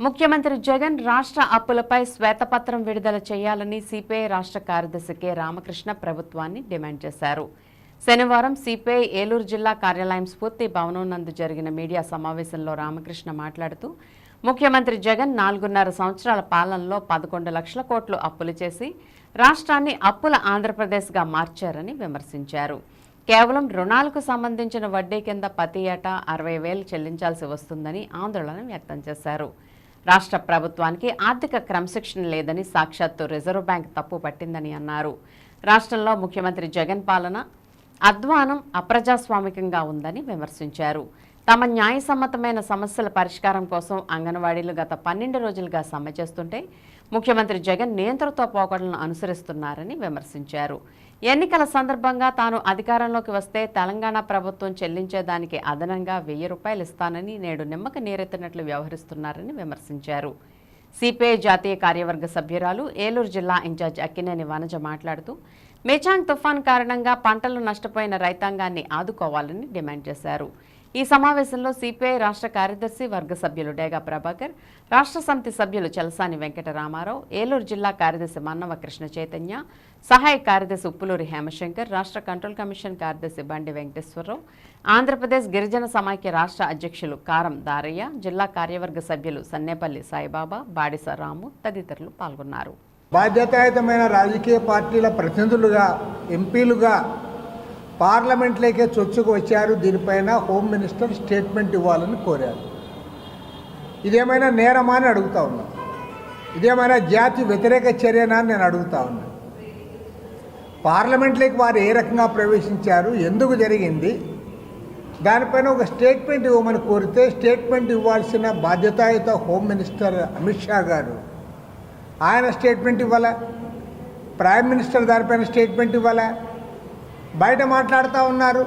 ముఖ్యమంత్రి జగన్ రాష్ట్ర అప్పులపై శ్వేతపత్రం విడుదల చేయాలని సిపిఐ రాష్ట్ర కార్యదర్శి కె. రామకృష్ణ ప్రభుత్వాన్ని డిమాండ్ చేశారు. శనివారం సిపిఐ ఏలూరు జిల్లా కార్యాలయం స్ఫూర్తి భవనం నందు జరిగిన మీడియా సమావేశంలో రామకృష్ణ మాట్లాడుతూ ముఖ్యమంత్రి జగన్ నాలుగున్నర సంవత్సరాల పాలనలో పదకొండు లక్షల కోట్లు అప్పులు చేసి రాష్ట్రాన్ని అప్పుల ఆంధ్రప్రదేశ్గా మార్చారని విమర్శించారు. కేవలం రుణాలకు సంబంధించిన వడ్డీ కింద ప్రతి ఏటా అరవై వేలు చెల్లించాల్సి వస్తుందని ఆందోళన వ్యక్తం చేశారు. రాష్ట్ర ప్రభుత్వానికి ఆర్థిక క్రమశిక్షణ లేదని సాక్షాత్తు రిజర్వ్ బ్యాంక్ తప్పు పట్టిందని అన్నారు. రాష్ట్రంలో ముఖ్యమంత్రి జగన్ పాలన అధ్వానం అప్రజాస్వామికంగా ఉందని విమర్శించారు. తమ న్యాయసమ్మతమైన సమస్యల పరిష్కారం కోసం అంగన్వాడీలు గత పన్నెండు రోజులుగా సమ్మె చేస్తుంటే ముఖ్యమంత్రి జగన్ నియంత్రణతో పోకడలను అనుసరిస్తున్నారని విమర్శించారు. ఎన్నికల సందర్భంగా తాను అధికారంలోకి వస్తే తెలంగాణ ప్రభుత్వం చెల్లించేదానికి అదనంగా వెయ్యి రూపాయలు ఇస్తానని నేడు నిమ్మక నీరెత్తినట్లు వ్యవహరిస్తున్నారని విమర్శించారు. సిపిఐ జాతీయ కార్యవర్గ సభ్యురాలు ఏలూరు జిల్లా ఇన్ఛార్జ్ అక్కినేని వనజ మాట్లాడుతూ మేచాంగ్ తుఫాన్ కారణంగా పంటలు నష్టపోయిన రైతాంగాన్ని ఆదుకోవాలని డిమాండ్ చేశారు. ఈ సమావేశంలో సిపిఐ రాష్ట్ర కార్యదర్శి వర్గ సభ్యులు డేగా ప్రభాకర్ రాష్ట్ర సమితి సభ్యులు చలసాని వెంకటరామారావు ఏలూరు జిల్లా కార్యదర్శి మన్నవ కృష్ణ చైతన్య సహాయ కార్యదర్శి ఉప్పులూరి హేమశంకర్ రాష్ట్ర కంట్రోల్ కమిషన్ కార్యదర్శి బండి వెంకటేశ్వరరావు ఆంధ్రప్రదేశ్ గిరిజన సమాఖ్య రాష్ట్ర అధ్యక్షులు కారం దారయ్య జిల్లా కార్యవర్గ సభ్యులు సన్నేపల్లి సాయిబాబా బాడిస రాము తదితరులు పాల్గొన్నారు. బాధ్యతాయుతమైన రాజకీయ పార్టీల ప్రతినిధులుగా ఎంపీలుగా పార్లమెంట్లోకే చొచ్చుకు వచ్చారు దీనిపైన హోమ్ మినిస్టర్ స్టేట్మెంట్ ఇవ్వాలని కోరారు. ఇదేమైనా నేరమా అని అడుగుతా ఉన్నా. ఇదేమైనా జాతి వ్యతిరేక చర్యనా అని నేను అడుగుతా ఉన్నా. పార్లమెంట్లోకి వారు ఏ రకంగా ప్రవేశించారు ఎందుకు జరిగింది దానిపైన ఒక స్టేట్మెంట్ ఇవ్వమని కోరితే స్టేట్మెంట్ ఇవ్వాల్సిన బాధ్యతాయుత హోమ్ మినిస్టర్ అమిత్ షా గారు ఆయన స్టేట్మెంట్ ఇవ్వాలా? ప్రైమ్ మినిస్టర్ దానిపైన స్టేట్మెంట్ ఇవ్వాలా? బయట మాట్లాడుతూ ఉన్నారు.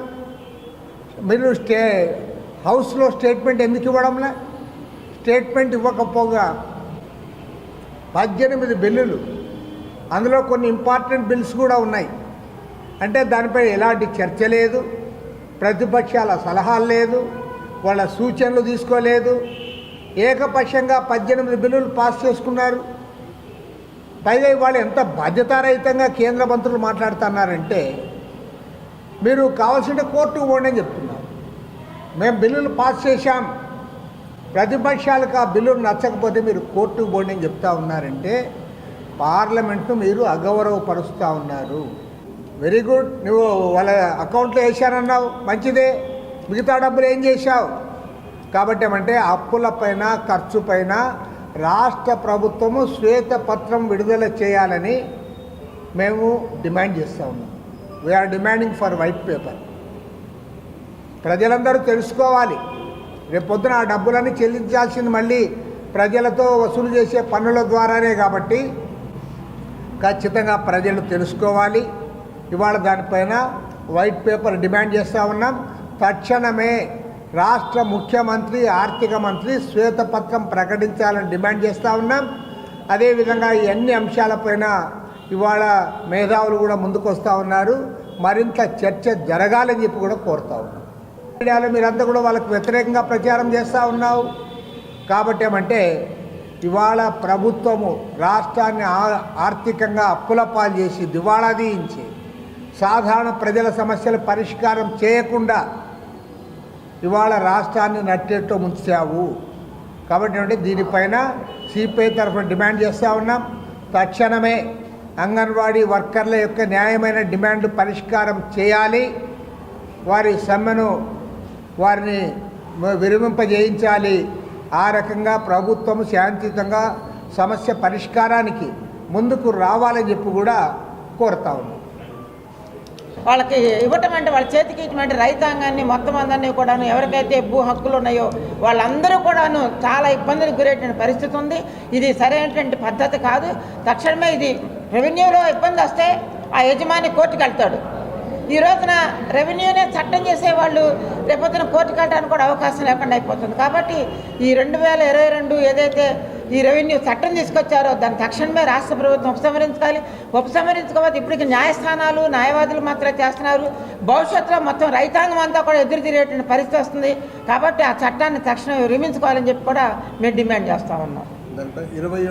మీరు స్టే హౌస్లో స్టేట్మెంట్ ఎందుకు ఇవ్వడంలే? స్టేట్మెంట్ ఇవ్వకపోగా పద్దెనిమిది బిల్లులు అందులో కొన్ని ఇంపార్టెంట్ బిల్స్ కూడా ఉన్నాయి. అంటే దానిపై ఎలాంటి చర్చ లేదు ప్రతిపక్షాల సలహాలు లేదు వాళ్ళ సూచనలు తీసుకోలేదు. ఏకపక్షంగా పద్దెనిమిది బిల్లులు పాస్ చేసుకున్నారు. పైగా ఇవాళ ఎంత బాధ్యతారహితంగా కేంద్ర మంత్రులు మాట్లాడుతున్నారంటే మీరు కావాల్సింటే కోర్టుకు పోండి అని చెప్తున్నారు. మేము బిల్లులు పాస్ చేశాం. ప్రతిపక్షాలకు ఆ బిల్లులు నచ్చకపోతే మీరు కోర్టుకు పోండి అని చెప్తా ఉన్నారంటే పార్లమెంట్ను మీరు అగౌరవపరుస్తూ ఉన్నారు. Very good. నువ్వు వాళ్ళ అకౌంట్లో వేశానన్నావు. మంచిదే. మిగతా డబ్బులు ఏం చేశావు? కాబట్టి ఏమంటే అప్పులపైన ఖర్చుపైన రాష్ట్ర ప్రభుత్వము శ్వేతపత్రం విడుదల చేయాలని మేము డిమాండ్ చేస్తూ ఉన్నాం. We're demanding for white paper ప్రజలందరూ తెలుసుకోవాలి. రేపొద్దున ఆ డబ్బులన్నీ చెల్లించాల్సింది మళ్ళీ ప్రజలతో వసూలు చేసే పన్నుల ద్వారానే కాబట్టి ఖచ్చితంగా ప్రజలు తెలుసుకోవాలి. ఇవాళ దానిపైన వైట్ పేపర్ డిమాండ్ చేస్తూ ఉన్నాం. తక్షణమే రాష్ట్ర ముఖ్యమంత్రి ఆర్థిక మంత్రి శ్వేతపత్రం ప్రకటించాలని డిమాండ్ చేస్తూ ఉన్నాం. అదేవిధంగా ఈ అన్ని అంశాలపైన ఇవాళ మేధావులు కూడా ముందుకు వస్తూ ఉన్నారు. మరింత చర్చ జరగాలని చెప్పి కూడా కోరుతా ఉన్నాం. మీడియాలో మీరంతా కూడా వాళ్ళకు వ్యతిరేకంగా ప్రచారం చేస్తూ ఉన్నావు. కాబట్టి ఏమంటే ఇవాళ ప్రభుత్వము రాష్ట్రాన్ని ఆర్థికంగా అప్పుల పాలు చేసి దివాళా దీయించి సాధారణ ప్రజల సమస్యల పరిష్కారం చేయకుండా ఇవాళ రాష్ట్రాన్ని నట్టేట్టు ముంచావు. కాబట్టి అంటే దీనిపైన సిపిఐ తరఫున డిమాండ్ చేస్తూ ఉన్నాం. తక్షణమే అంగన్వాడీ వర్కర్ల యొక్క న్యాయమైన డిమాండ్ పరిష్కారం చేయాలి. వారి సమ్మెను వారిని విరమింపజేయించాలి. ఆ రకంగా ప్రభుత్వం శాంతియుతంగా సమస్య పరిష్కారానికి ముందుకు రావాలని చెప్పి కూడా కోరుతా ఉన్నాం. వాళ్ళకి ఇవ్వటం అంటే వాళ్ళ చేతికి ఇటువంటి రైతాంగాన్ని మొత్తం అందరినీ కూడాను ఎవరికైతే భూ హక్కులు ఉన్నాయో వాళ్ళందరూ కూడాను చాలా ఇబ్బందులకు గురేటువంటి పరిస్థితి ఉంది. ఇది సరైనటువంటి పద్ధతి కాదు. తక్షణమే ఇది రెవెన్యూలో ఇబ్బంది వస్తే ఆ యజమాని కోర్టుకు వెళ్తాడు. ఈ రోజున రెవెన్యూనే చట్టం చేసేవాళ్ళు రేపొద్దున కోర్టుకు వెళ్ళడానికి కూడా అవకాశం లేకుండా అయిపోతుంది. కాబట్టి ఈ రెండు వేల ఇరవై రెండు ఏదైతే ఈ రెవెన్యూ చట్టం తీసుకొచ్చారో దాని తక్షణమే రాష్ట్ర ప్రభుత్వం ఉపసంహరించుకోవాలి. ఉపసంహరించుకోకపోతే ఇప్పటికి న్యాయస్థానాలు న్యాయవాదులు మాత్రమే చేస్తున్నారు. భవిష్యత్తులో మొత్తం రైతాంగం అంతా కూడా ఎదురు తిరిగేటువంటి పరిస్థితి వస్తుంది. కాబట్టి ఆ చట్టాన్ని తక్షణం విరమించుకోవాలని చెప్పి కూడా మేము డిమాండ్ చేస్తా ఉన్నాం. ఇరవై